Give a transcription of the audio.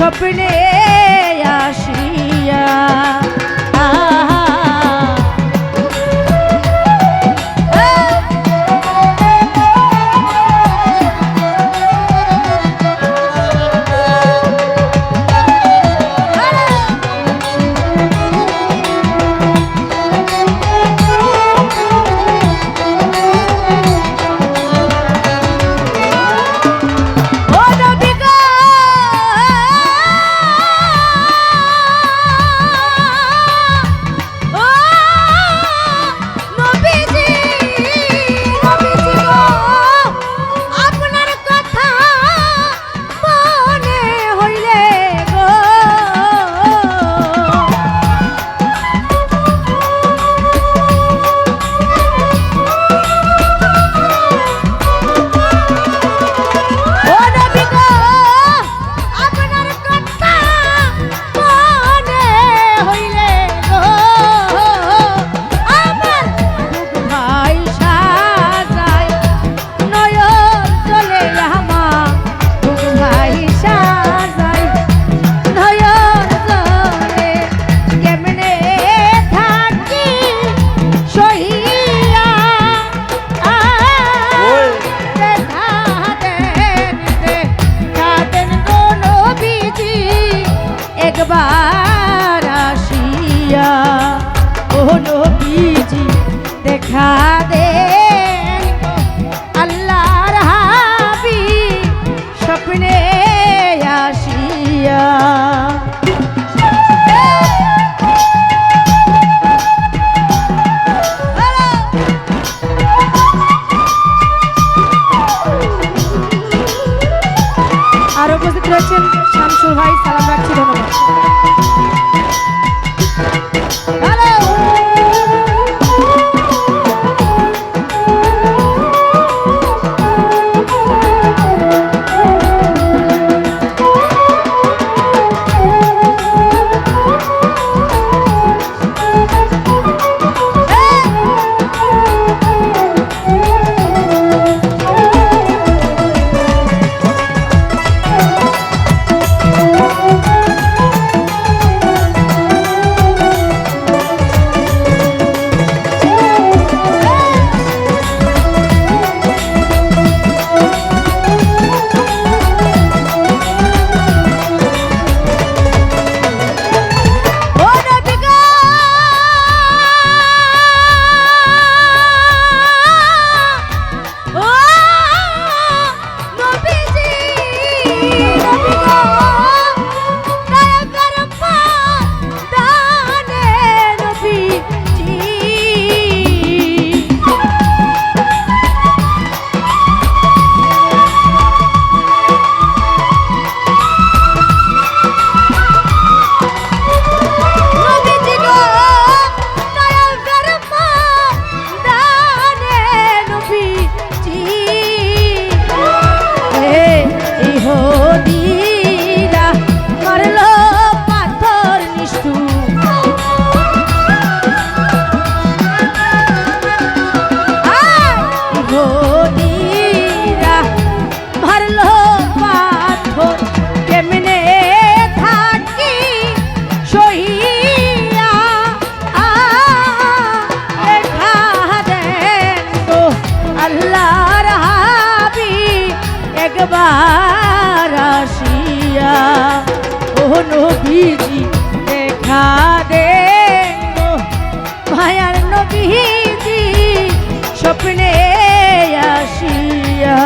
স্বপ্নে আসিয়া দেখা দে একবার আসিয়া ও নবীজি দেখা দে মায়ার নবীজি স্বপ্নে আসিয়া